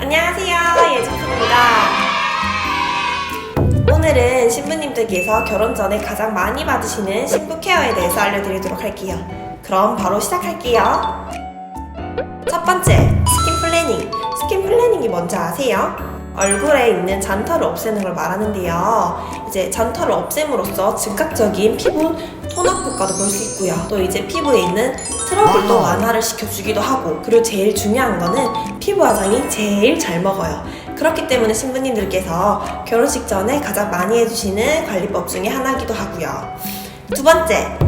안녕하세요. 예진입니다. 오늘은 신부님들께서 결혼 전에 가장 많이 받으시는 신부 케어에 대해서 알려드리도록 할게요. 그럼 바로 시작할게요. 첫 번째, 스킨 플래닝. 스킨 플래닝이 뭔지 아세요? 얼굴에 있는 잔털을 없애는 걸 말하는데요. 이제 잔털을 없앰으로써 즉각적인 피부 톤업 효과도 볼 수 있고요. 또 이제 피부에 있는 트러블도 완화를 시켜주기도 하고, 그리고 제일 중요한 거는 피부 화장이 제일 잘 먹어요. 그렇기 때문에 신부님들께서 결혼식 전에 가장 많이 해주시는 관리법 중에 하나기도 하고요. 두 번째,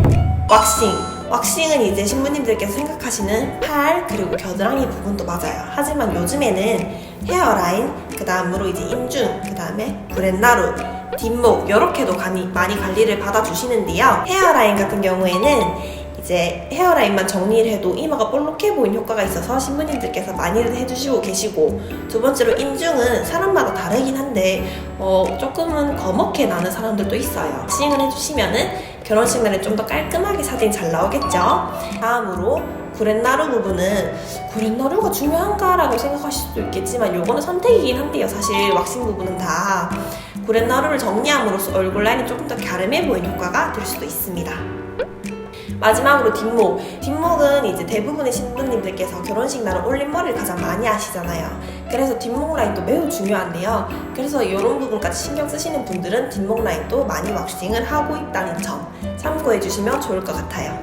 왁싱. 왁싱은 이제 신부님들께서 생각하시는 팔 그리고 겨드랑이 부분도 맞아요. 하지만 요즘에는 헤어라인, 그 다음으로 이제 인중, 그 다음에 브렛나루, 뒷목 이렇게도 많이, 관리를 받아주시는데요. 헤어라인 같은 경우에는 이제 헤어라인만 정리를 해도 이마가 볼록해 보이는 효과가 있어서 신부님들께서 많이들 해주시고 계시고 두 번째로 인중은 사람마다 다르긴 한데 어, 조금은 거먹게 나는 사람들도 있어요. 싱을 해주시면은 결혼식 날에 좀 더 깔끔하게 사진이 잘 나오겠죠? 다음으로 구렛나루 부분은 구렛나루가 중요한가라고 생각하실 수도 있겠지만 요거는 선택이긴 한데요. 사실 왁싱 부분은 다 구렛나루를 정리함으로써 얼굴 라인이 조금 더 갸름해 보이는 효과가 될 수도 있습니다. 마지막으로 뒷목. 뒷목은 이제 대부분의 신부님들께서 결혼식 날은 올림머리를 가장 많이 하시잖아요. 그래서 뒷목 라인도 매우 중요한데요. 그래서 이런 부분까지 신경 쓰시는 분들은 뒷목 라인도 많이 왁싱을 하고 있다는 점 참고해 주시면 좋을 것 같아요.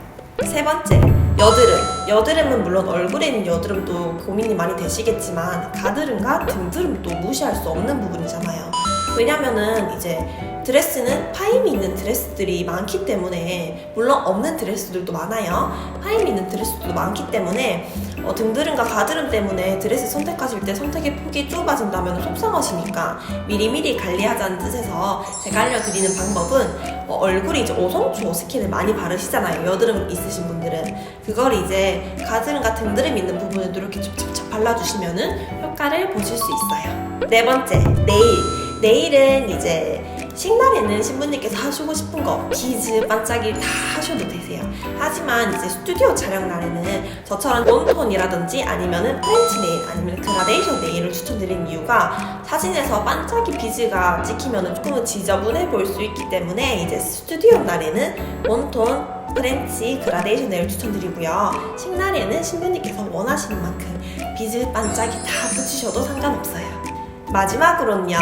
세 번째, 여드름. 여드름은 물론 얼굴에 있는 여드름도 고민이 많이 되시겠지만 가드름과 등드름도 무시할 수 없는 부분이잖아요. 왜냐면은 이제 드레스는 파임이 있는 드레스들이 많기 때문에 물론 없는 드레스들도 많아요. 파임이 있는 드레스들도 많기 때문에 어, 등드름과 가드름 때문에 드레스 선택하실 때 선택의 폭이 좁아진다면 속상하시니까 미리미리 관리하자는 뜻에서 제가 알려드리는 방법은 어, 얼굴이 이제 오성초 스킨을 많이 바르시잖아요. 여드름 있으신 분들은 그걸 이제 가드름과 등드름 있는 부분에도 이렇게 촉촉촉 발라주시면은 효과를 보실 수 있어요. 네 번째 네일. 네일은 이제 식날에는 신부님께서 하시고 싶은 거 비즈 반짝이 다 하셔도 되세요. 하지만 이제 스튜디오 촬영 날에는 저처럼 몬톤이라든지 아니면은 프렌치 네일 아니면 그라데이션 네일을 추천드리는 이유가 사진에서 반짝이 비즈가 찍히면은 조금은 지저분해 보일 수 있기 때문에 이제 스튜디오 날에는 몬톤 프렌치 그라데이션 네일 추천드리고요. 식날에는 신부님께서 원하시는 만큼 비즈 반짝이 다 붙이셔도 상관없어요. 마지막으로는요,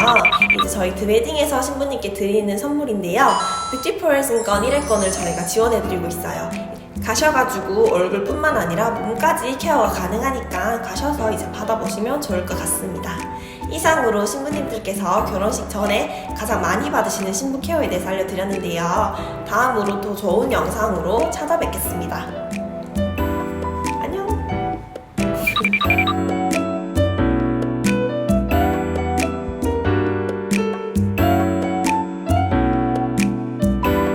이제 저희 드웨딩에서 신부님께 드리는 선물인데요. 뷰티풀 승권 1회권을 저희가 지원해드리고 있어요. 가셔가지고 얼굴뿐만 아니라 몸까지 케어가 가능하니까 가셔서 이제 받아보시면 좋을 것 같습니다. 이상으로 신부님들께서 결혼식 전에 가장 많이 받으시는 신부 케어에 대해서 알려드렸는데요. 다음으로 더 좋은 영상으로 찾아뵙겠습니다.